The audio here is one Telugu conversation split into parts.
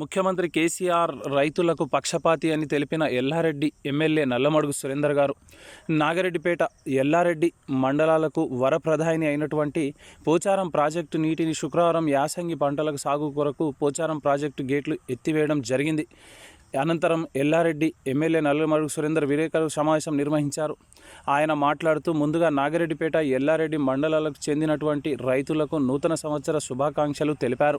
ముఖ్యమంత్రి కేసీఆర్ రైతులకు పక్షపాతి అని తెలిపిన ఎల్లారెడ్డి ఎమ్మెల్యే నల్లమడుగు సురేందర్ గారు. నాగరెడ్డిపేట ఎల్లారెడ్డి మండలాలకు వరప్రధాని అయినటువంటి పోచారం ప్రాజెక్టు నీటిని శుక్రవారం యాసంగి పంటలకు సాగు కొరకు పోచారం ప్రాజెక్టు గేట్లు ఎత్తివేయడం జరిగింది. అనంతరం ఎల్లారెడ్డి ఎమ్మెల్యే నల్లమరుగు సురేందర్ విలేకరుల సమావేశం నిర్వహించారు. ఆయన మాట్లాడుతూ ముందుగా నాగిరెడ్డిపేట ఎల్లారెడ్డి మండలాలకు చెందినటువంటి రైతులకు నూతన సంవత్సర శుభాకాంక్షలు తెలిపారు.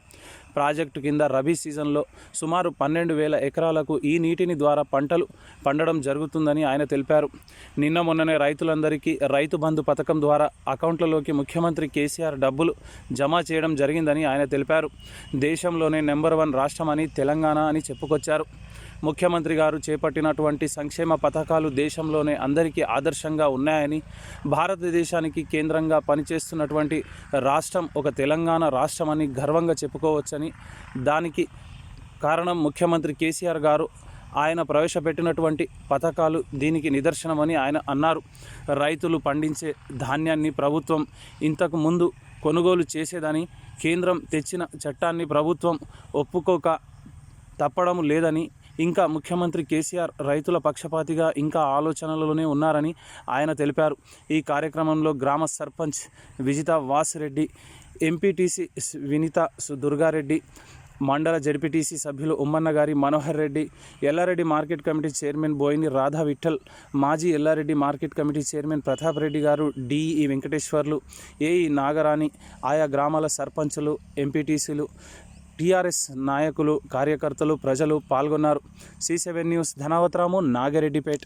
ప్రాజెక్టు కింద రబీ సీజన్లో సుమారు పన్నెండు వేల ఎకరాలకు ఈ నీటిని ద్వారా పంటలు పండడం జరుగుతుందని ఆయన తెలిపారు. నిన్న మొన్ననే రైతులందరికీ రైతు బంధు పథకం ద్వారా అకౌంట్లలోకి ముఖ్యమంత్రి కేసీఆర్ డబ్బులు జమ చేయడం జరిగిందని ఆయన తెలిపారు. దేశంలోనే నెంబర్ వన్ రాష్ట్రమని తెలంగాణ అని చెప్పుకొచ్చారు. ముఖ్యమంత్రి గారు చేపట్టినటువంటి సంక్షేమ పథకాలు దేశంలోనే అందరికీ ఆదర్శంగా ఉన్నాయని భారతదేశానికి కేంద్రంగా పనిచేస్తున్నటువంటి రాష్ట్రం ఒక తెలంగాణ రాష్ట్రం అని గర్వంగా చెప్పుకోవచ్చని దానికి కారణం ముఖ్యమంత్రి కేసీఆర్ గారు. ఆయన ప్రవేశపెట్టినటువంటి పథకాలు దీనికి నిదర్శనమని ఆయన అన్నారు. రైతులు పండించే ధాన్యాన్ని ప్రభుత్వం ఇంతకు ముందు కొనుగోలు చేసేదని కేంద్రం తెచ్చిన చట్టాన్ని ప్రభుత్వం ఒప్పుకోక తప్పడం లేదని ఇంకా ముఖ్యమంత్రి కేసీఆర్ రైతుల పక్షపాతిగా ఇంకా ఆలోచనలలోనే ఉన్నారని ఆయన తెలిపారు. ఈ కార్యక్రమంలో గ్రామ సర్పంచ్ విజిత వాసిరెడ్డి ఎంపీటీసీ వినిత సు- దుర్గారెడ్డి మండల జడ్పీటీసీ సభ్యులు ఉమ్మన్న గారి Manohar Reddy Yellareddy market committee chairman Boyini Radha Vittal మాజీ Yellareddy market committee chairman Pratap Reddy గారు డిఈ వెంకటేశ్వర్లు ఏఈ నాగరాణి ఆయా గ్రామాల సర్పంచులు ఎంపీటీసీలు టీఆర్ఎస్ నాయకులు కార్యకర్తలు ప్రజలు పాల్గొన్నారు. సి సెవెన్ న్యూస్ ధనావతరాము నాగిరెడ్డిపేట్.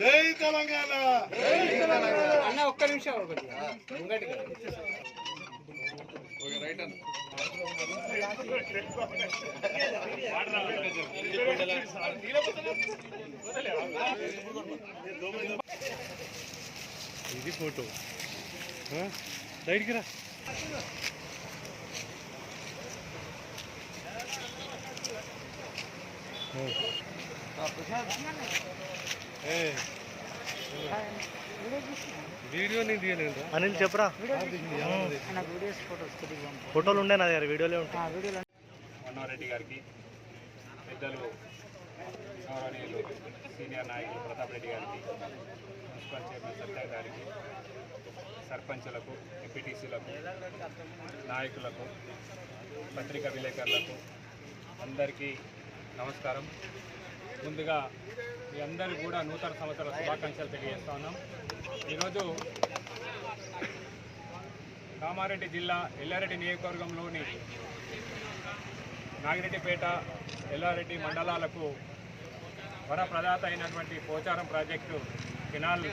జై తెలంగాణ! అన్న ఒక్క నిమిషం ఒకటి ముంగటికి ఇది ఫోటో సైడ్కి రా వీడియో నేను తీయలేదు అనిల్ చెప్పరా. ఫోటోలు ఉండే నా దగ్గర వీడియోలే ఉంటాయి. గారికి పెద్దలు గౌరవనీయులు సీనియర్ నాయకులు ప్రతాప్ రెడ్డి గారికి మున్సిపల్ చైర్మన్ సత్య గారికి సర్పంచులకు ఎంపీటీసీలకు నాయకులకు పత్రికా విలేకరులకు అందరికీ నమస్కారం. ముందుగా మీ అందరూ కూడా నూతన సంవత్సర శుభాకాంక్షలు తెలియజేస్తా ఉన్నాం. ఈరోజు కామారెడ్డి జిల్లా ఎల్లారెడ్డి నియోజకవర్గంలోని నాగిరెడ్డిపేట ఎల్లారెడ్డి మండలాలకు వరప్రదాత అయినటువంటి పోచారం ప్రాజెక్టు కెనాల్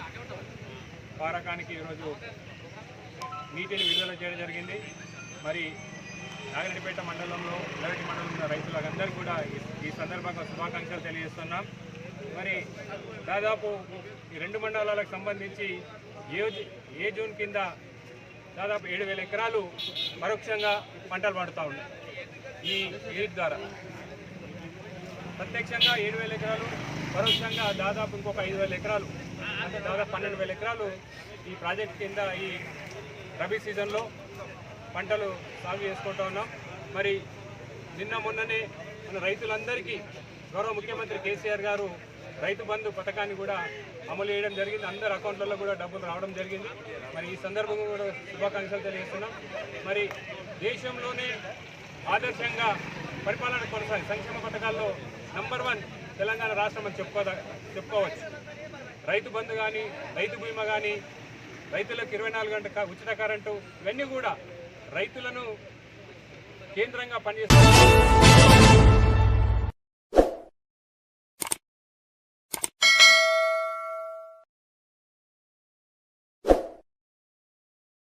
పారకానికి ఈరోజు నీటిని విడుదల చేయడం జరిగింది. మరి నాగరెడ్డిపేట మండలంలో ఎల్లారెడ్డి మండలంలో రైతులందరూ రైతులందరికీ కూడా ఈ- సందర్భంగా శుభాకాంక్షలు తెలియజేస్తున్నాం. మరి దాదాపు ఈ రెండు మండలాలకు సంబంధించి ఏ జూ- ఏ జూన్ కింద దాదాపు ఏడు వేల ఎకరాలు పరోక్షంగా పంటలు పండుతూ ఉన్నాయి ఈ యూనిట్ ద్వారా. ప్రత్యక్షంగా ఏడు వేల ఎకరాలు పరోక్షంగా దాదాపు ఇంకొక ఐదు వేల ఎకరాలు అంటే దాదాపు పన్నెండు వేల ఎకరాలు ఈ ప్రాజెక్ట్ కింద ఈ రబీ సీజన్లో పంటలు సాగు చేసుకుంటూ ఉన్నాం. మరి నిన్న మొన్ననే మన రైతులందరికీ గౌరవ ముఖ్యమంత్రి కేసీఆర్ గారు రైతు బంధు పథకాన్ని కూడా అమలు చేయడం జరిగింది. అందరి అకౌంట్లలో కూడా డబ్బులు రావడం జరిగింది. మరి ఈ సందర్భంగా కూడా శుభాకాంక్షలు తెలియజేస్తున్నాం. మరి దేశంలోనే ఆదర్శంగా పరిపాలన కొనసాగి సంక్షేమ పథకాల్లో నంబర్ వన్ తెలంగాణ రాష్ట్రం అని చెప్పుకో చెప్పుకోవచ్చు. రైతు బంధు కానీ రైతు బీమా కానీ రైతులకు ఇరవై నాలుగు గంటల ఉచిత కరెంటు ఇవన్నీ కూడా రైతులను కేంద్రంగా పనిచేస్తున్నారు.